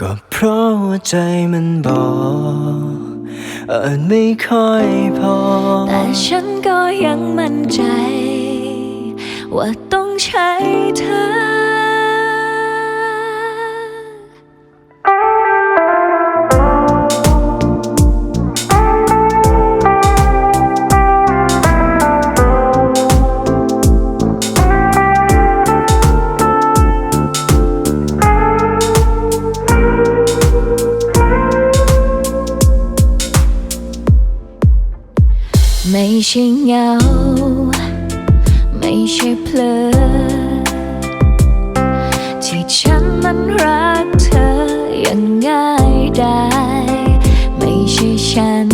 ก็เพราะใจมันบอกอาจไม่ค่อยพอ แต่ฉันก็ยังมั่นใจ ว่าต้องใช้เธอ ไม่ใช่เงา ไม่ใช่เพลอ ที่ฉันนั้นรักเธออย่างง่ายได้ ไม่ใช่ฉัน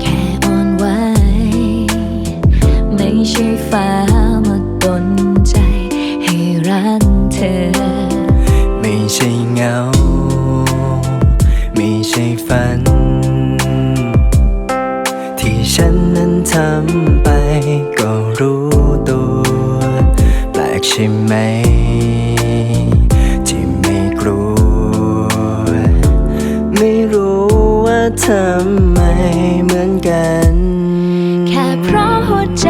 แค่อ่อนไหวไม่ใช่ฟ้า ฉันนั้นทำไปก็รู้ตัว แปลกใช่ไหม ที่ไม่กลัว ไม่รู้ว่าทำไมเหมือนกัน แค่เพราะหัวใจ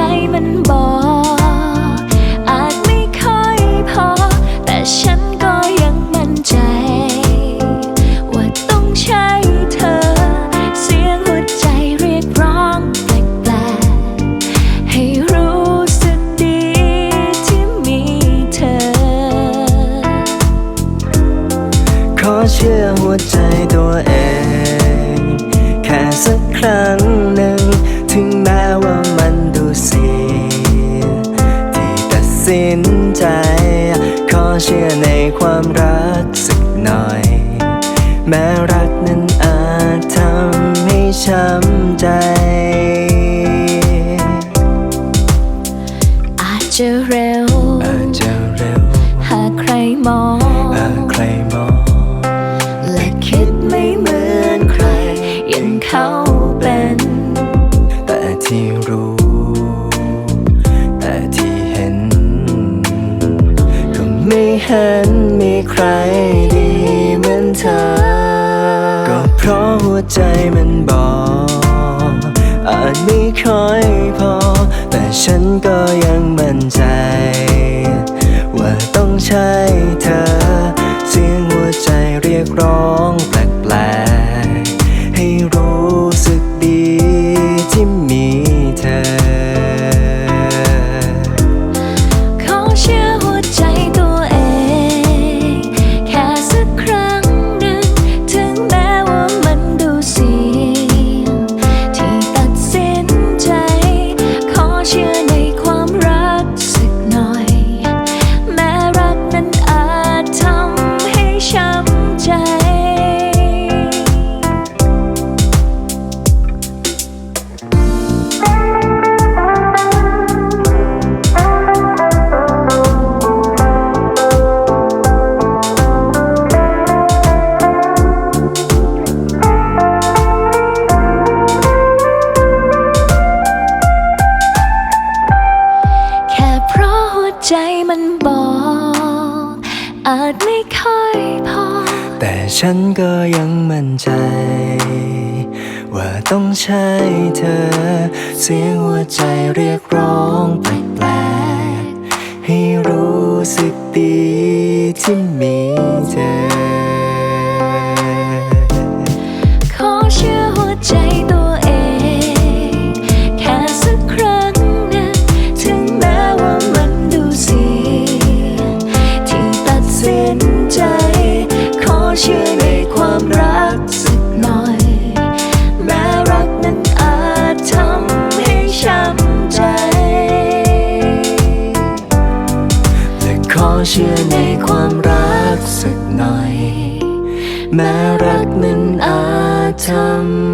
เชื่อหัวใจตัวเอง แค่สักครั้งหนึ่ง ถึงแม้ว่ามันดูเสียที่ตัดสินใจ ขอเชื่อในความรักสักหน่อย แม้รักนั้นอาจทำให้ช้ำใจอาจจะเร็ว เห็นมีใครดีเหมือนเธอ ก็เพราะหัวใจมันบอกอาจไม่ค่อยพอ แต่ฉันก็ยังมั่นใจ ว่าต้องใช่เธอ เสียงหัวใจเรียกร้อง ใจมันบอก อาจไม่ค่อยพอ แต่ฉันก็ยังมั่นใจ ว่าต้องใช่เธอ เสียงหัวใจเรียกร้องแปลกๆให้รู้สึกดีที่มีเธอ ขอเชื่อหัวใจตัว อเชื่อในความรักสักหน่อย แม้รักนั้นอาจทำ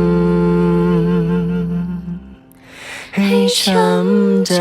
ให้ช้ำใจ